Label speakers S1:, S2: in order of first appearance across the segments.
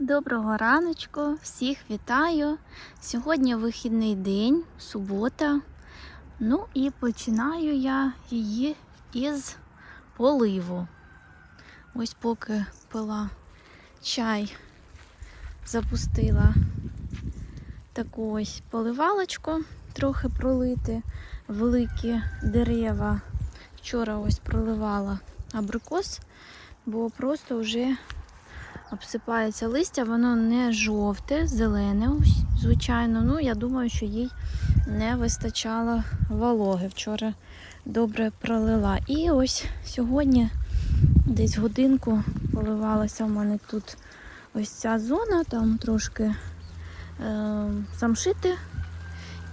S1: Доброго раночку, всіх вітаю. Сьогодні вихідний день, субота. Ну і починаю я її із поливу. Ось поки пила чай, запустила таку ось поливалочку, трохи пролити великі дерева. Вчора ось проливала абрикос, бо просто вже обсипається листя, воно не жовте, зелене, звичайно. Ну, я думаю, що їй не вистачало вологи. Вчора добре пролила. І ось сьогодні десь годинку поливалася у мене тут ось ця зона, там трошки е, замшити.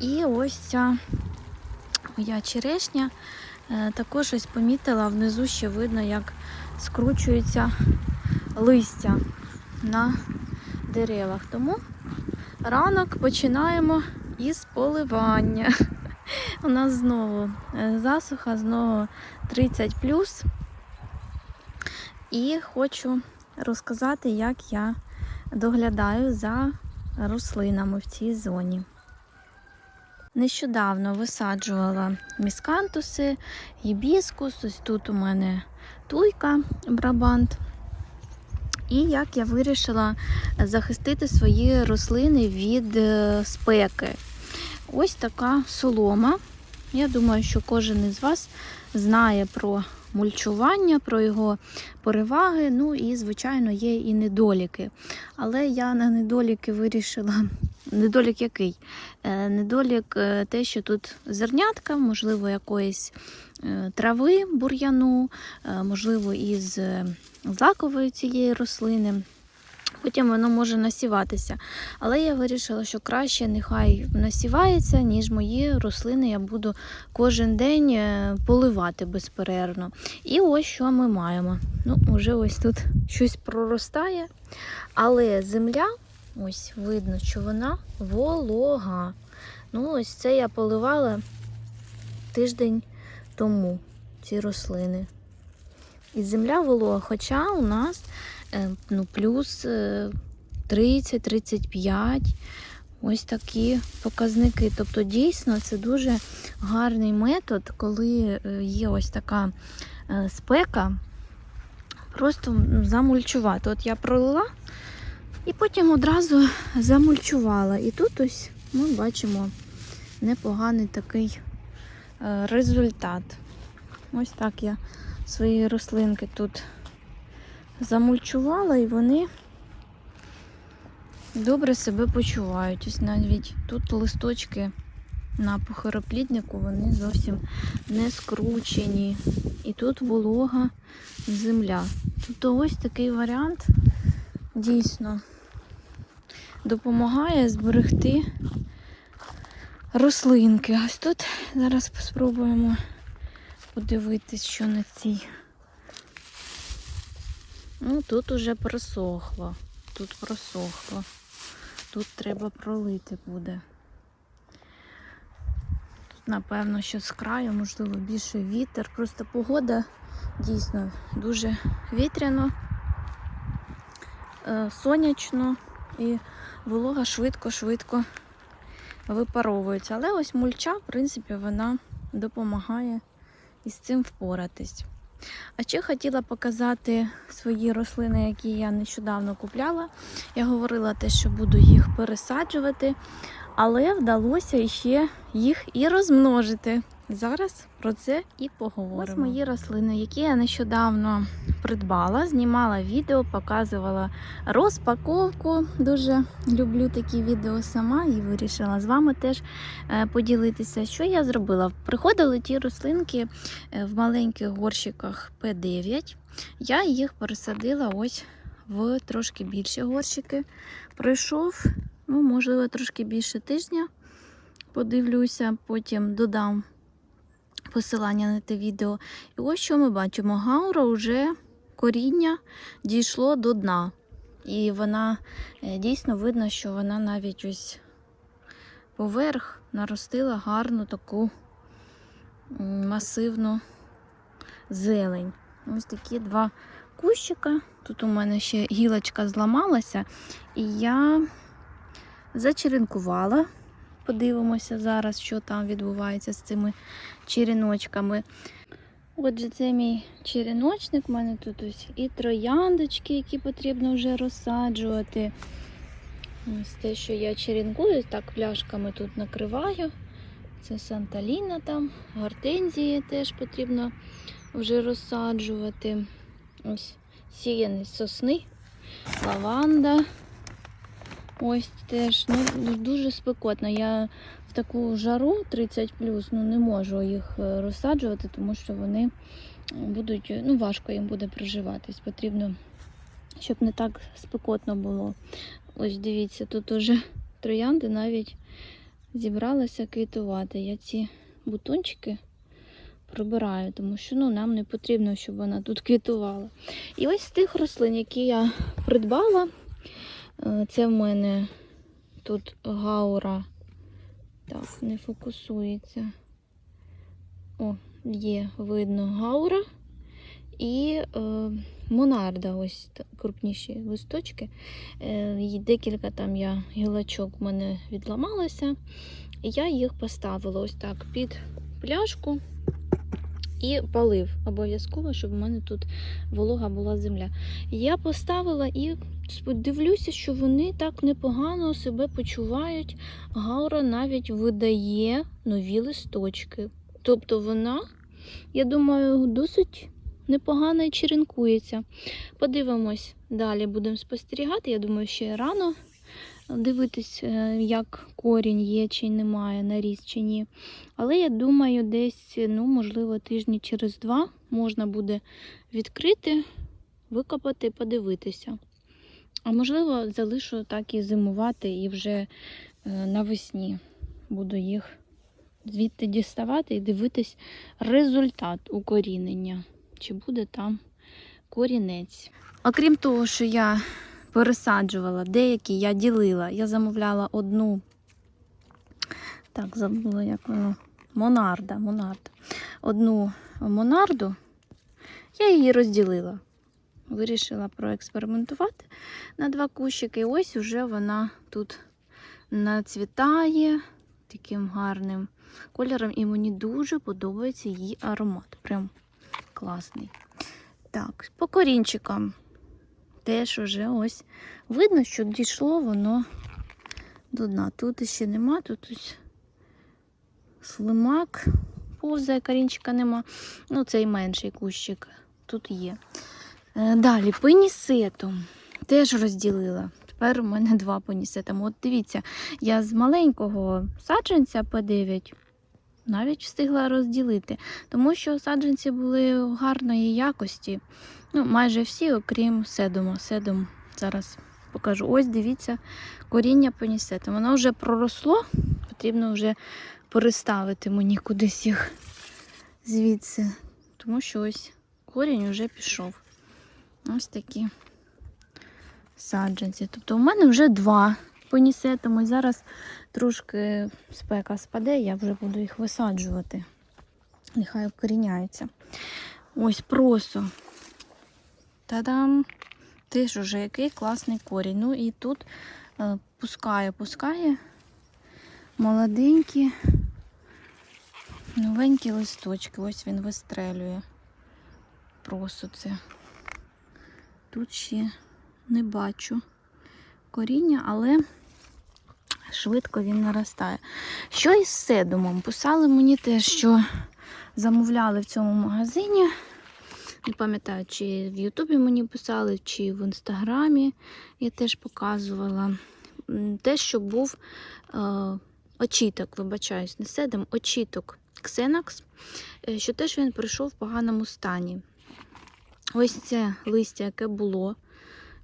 S1: І ось ця моя черешня. Е, також ось помітила, внизу ще видно, як скручується листя на деревах. Тому ранок починаємо із поливання. У нас знову е, засуха, знову 30 І хочу розказати, як я доглядаю за рослинами в цій зоні. Нещодавно висаджувала міскантуси, гібіскус, ось тут у мене туйка, брабант. І як я вирішила захистити свої рослини від е, спеки. Ось така солома. Я думаю, що кожен із вас знає про мульчування, про його переваги. Ну і, звичайно, є і недоліки. Але я на недоліки вирішила. Недолік який? Е, недолік е, те, що тут зернятка, можливо, якоїсь трави бур'яну, можливо, із злакової цієї рослини. Потім воно може насіватися. Але я вирішила, що краще нехай насівається, ніж мої рослини я буду кожен день е, поливати безперервно. І ось що ми маємо. Ну, Уже ось тут щось проростає. Але земля, ось видно, що вона волога. Ну, ось це я поливала тиждень тому ці рослини. І земля волога, хоча у нас е, ну, плюс 30-35. Ось такі показники. Тобто, дійсно, це дуже гарний метод, коли е, є ось така е, спека, просто замульчувати. От я пролила і потім одразу замульчувала. І тут ось ми бачимо непоганий такий результат. Ось так я свої рослинки тут замульчувала і вони добре себе почувають. Ось навіть тут листочки на похоропліднику, вони зовсім не скручені. І тут волога земля. Тобто ось такий варіант дійсно допомагає зберегти рослинки. Ось тут зараз спробуємо подивитись, що на цій. Ну, тут уже просохло. Тут просохло. Тут треба пролити буде. Тут, напевно, що з краю, можливо, більше вітер. Просто погода дійсно дуже вітряно, е, сонячно і волога швидко-швидко випаровується. Але ось мульча, в принципі, вона допомагає із цим впоратись. А ще хотіла показати свої рослини, які я нещодавно купляла. Я говорила те, що буду їх пересаджувати, але вдалося ще їх і розмножити. Зараз про це і поговоримо. Ось мої рослини, які я нещодавно придбала, знімала відео, показувала розпаковку. Дуже люблю такі відео сама і вирішила з вами теж е, поділитися. Що я зробила? Приходили ті рослинки е, в маленьких горщиках П9. Я їх пересадила ось в трошки більші горщики. Пройшов, ну, можливо, трошки більше тижня. Подивлюся, потім додам посилання на те відео. І ось що ми бачимо: гаура вже коріння дійшло до дна. І вона е, дійсно видно, що вона навіть ось поверх наростила гарну таку масивну зелень. Ось такі два кущика Тут у мене ще гілочка зламалася, і я зачеренкувала. Подивимося зараз, що там відбувається з цими череночками. Отже, це мій череночник. У мене тут ось і трояндочки, які потрібно вже розсаджувати. Ось те, що я черенкую, так пляшками тут накриваю. Це Санталіна там, гортензії теж потрібно вже розсаджувати. Ось сіяні сосни, лаванда. Ось теж ну, дуже спекотно. Я в таку жару 30 плюс ну, не можу їх е, розсаджувати, тому що вони будуть, ну, важко їм буде проживатись. Потрібно, щоб не так спекотно було. Ось дивіться, тут уже троянди навіть зібралися квітувати. Я ці бутончики прибираю, тому що ну, нам не потрібно, щоб вона тут квітувала. І ось з тих рослин, які я придбала, е, це в мене тут гаура. Так, не фокусується. О, є, видно гаура і е, монарда, ось крупніші листочки. Е, декілька там я гілочок в мене відламалося. І я їх поставила ось так під пляшку і полив. Обов'язково, щоб в мене тут волога була земля. Я поставила і дивлюся, що вони так непогано себе почувають. Гаура навіть видає нові листочки. Тобто вона, я думаю, досить непогано і черенкується. Подивимось далі, будемо спостерігати. Я думаю, ще рано дивитись, е, як корінь є чи немає, наріс чи ні. Але я думаю, десь, ну, можливо, тижні через два можна буде відкрити, викопати, подивитися. А можливо, залишу так і зимувати, і вже е, навесні буду їх звідти діставати і дивитись результат укорінення, чи буде там корінець. Окрім того, що я пересаджувала, деякі я ділила. Я замовляла одну, так, забула, як воно. Монарда, монарда. Одну монарду, я її розділила. Вирішила проекспериментувати на два кущики. І ось уже вона тут нацвітає таким гарним кольором, і мені дуже подобається її аромат. Прям класний. Так, по корінчикам теж уже ось видно, що дійшло воно до дна. Тут ще нема, тут ось слимак повзає, корінчика нема. Ну, цей менший кущик тут є. Е, Далі пенісетом теж розділила. Тепер у мене два пенісетом. От дивіться, я з маленького саджанця П9 навіть встигла розділити, тому що саджанці були гарної якості. Ну, майже всі, окрім седума. Седум зараз покажу. Ось дивіться, коріння пенісету. Воно вже проросло, потрібно вже переставити мені кудись їх звідси, тому що ось корінь вже пішов. Ось такі саджанці. Тобто у мене вже два понісетами. Зараз трошки спека спаде, я вже буду їх висаджувати. Нехай вкоріняються. Ось просо. Та-дам! Теж уже який класний корінь. Ну і тут е, пускає, пускає молоденькі, новенькі листочки. Ось він вистрелює. Просо це. Тут ще не бачу коріння, але швидко він наростає. Що із седумом? Писали мені те, що замовляли в цьому магазині. Не пам'ятаю, чи в Ютубі мені писали, чи в інстаграмі я теж показувала. Те, що був е, очіток, вибачаюсь, не седем, очіток е, що теж він прийшов в поганому стані. Ось це листя, яке було.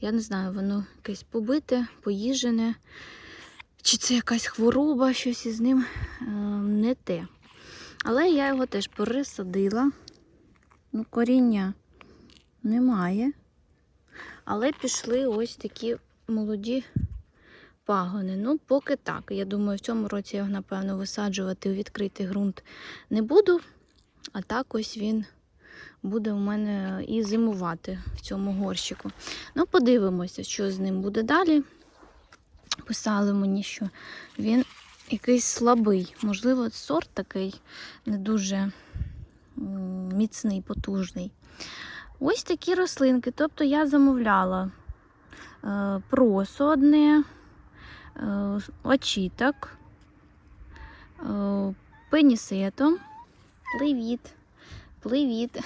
S1: Я не знаю, воно якесь побите, поїжене. Чи це якась хвороба, щось із ним е, не те. Але я його теж пересадила. Ну, коріння немає. Але пішли ось такі молоді пагони. Ну, поки так. Я думаю, в цьому році я його, напевно, висаджувати у відкритий ґрунт не буду. А так ось він буде у мене і зимувати в цьому горщику. Ну, подивимося, що з ним буде далі. Писали мені, що він якийсь слабий. Можливо, сорт такий не дуже міцний, потужний. Ось такі рослинки. Тобто я замовляла е, просо одне, е, очіток, е, пенісетом, плевіт, плевіт.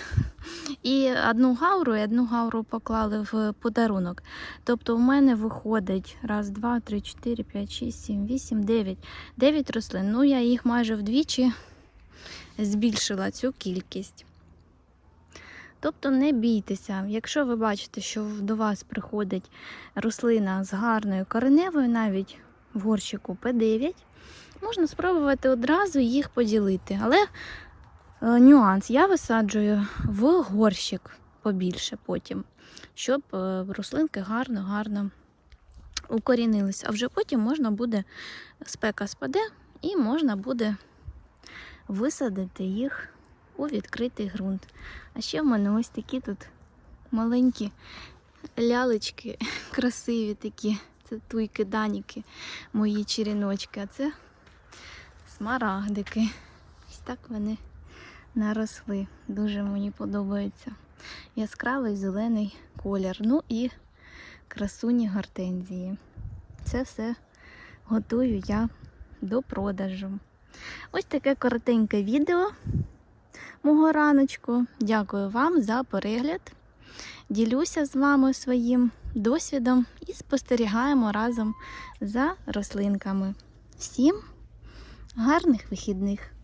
S1: І одну гауру, і одну гауру поклали в подарунок. Тобто у мене виходить раз, два, три, чотири, п'ять, шість, сім, вісім, дев'ять. Дев'ять рослин. Ну, я їх майже вдвічі збільшила цю кількість. Тобто не бійтеся, якщо ви бачите, що до вас приходить рослина з гарною кореневою, навіть в горщику П9, можна спробувати одразу їх поділити. Але нюанс, я висаджую в горщик побільше потім, щоб е, рослинки гарно-гарно укорінились. А вже потім можна буде, спека спаде, і можна буде висадити їх у відкритий ґрунт. А ще в мене ось такі тут маленькі лялечки, красиві такі. Це туйки, даніки, мої черіночки. А це смарагдики. Ось так вони наросли. Дуже мені подобається. Яскравий зелений колір. Ну і красуні гортензії. Це все готую я до продажу. Ось таке коротеньке відео мого раночку. Дякую вам за перегляд. Ділюся з вами своїм досвідом і спостерігаємо разом за рослинками. Всім гарних вихідних!